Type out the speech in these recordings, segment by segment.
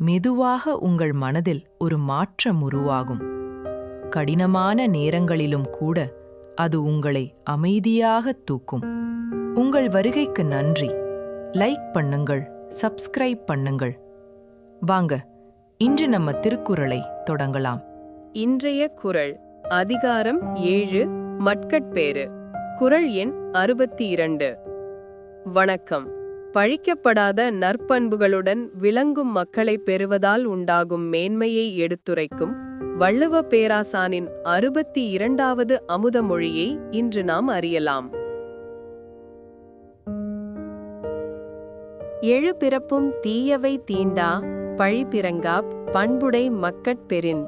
மெதுவாக உங்கள் மனதில் ஒரு மாற்றம் உருவாகும். கடினமான நேரங்களிலும் கூட அது உங்களை அமைதியாக தூக்கும். உங்கள் வருகைக்கு நன்றி. லைக் பண்ணுங்கள் சப்ஸ்கிரைப் பண்ணுங்கள். வாங்க இன்று நம்ம திருக்குறளை தொடங்கலாம். இன்றைய குறள் அதிகாரம் ஏழு மட்கட்பேறு. குறள் எண் அறுபத்தி இரண்டு. வணக்கம். பழிக்கப்படாத நற்பண்புகளுடன் விளங்கும் மக்களை பெறுவதால் உண்டாகும் மேன்மையை எடுத்துரைக்கும் வள்ளுவ பேராசானின் அறுபத்தி இரண்டாவது அமுத மொழியை இன்று நாம் அறியலாம். எழு பிறப்பும் தீயவை தீண்டா பழி பிறங்காப் பண்புடை மக்கட்பெறின்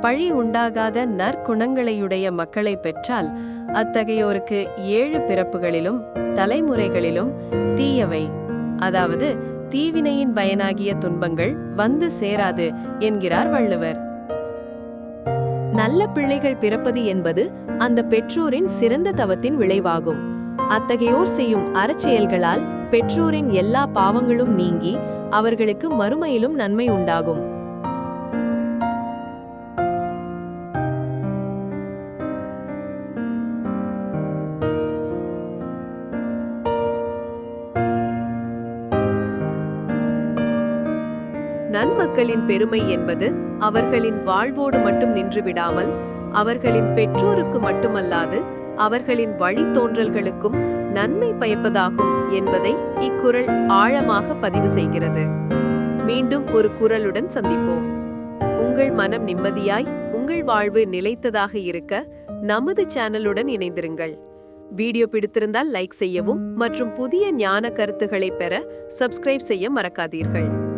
பழி உண்டாகாத நற்குணங்களையுடைய மக்களை பெற்றால் அத்தகையோருக்கு ஏழு பிறப்புகளிலும் தலைமுறைகளிலும் தீயவை. அதாவது தீவினையின் பயனாகிய துன்பங்கள் வந்து சேராது என்கிறார் வள்ளுவர். நல்ல பிள்ளைகள் பிறப்பது என்பது அந்த பெற்றோரின் சிறந்த தவத்தின் விளைவாகும். அத்தகையோர் செய்யும் அறச்செயல்களால் பெற்றோரின் எல்லா பாவங்களும் நீங்கி அவர்களுக்கு மறுமையிலும் நன்மை உண்டாகும். நன்மக்களின் பெருமை என்பது அவர்களின் வாழ்வோடு மட்டும் நின்று விடாமல் அவர்களின் பெற்றோருக்கு மட்டுமல்லாது அவர்களின் வழித்தோன்றல்களுக்கும் நன்மை பயப்பதாகும் என்பதை இக்குரல் ஆழமாக பதிவு செய்கிறது. மீண்டும் ஒரு குறளுடன் சந்திப்போம். உங்கள் மனம் நிம்மதியாய் உங்கள் வாழ்வு நிலைத்ததாக இருக்க நமது சேனலுடன் இணைந்திருங்கள். வீடியோ பிடித்திருந்தால் லைக் செய்யவும் மற்றும் புதிய ஞான கருத்துக்களை பெற சப்ஸ்கிரைப் செய்ய மறக்காதீர்கள்.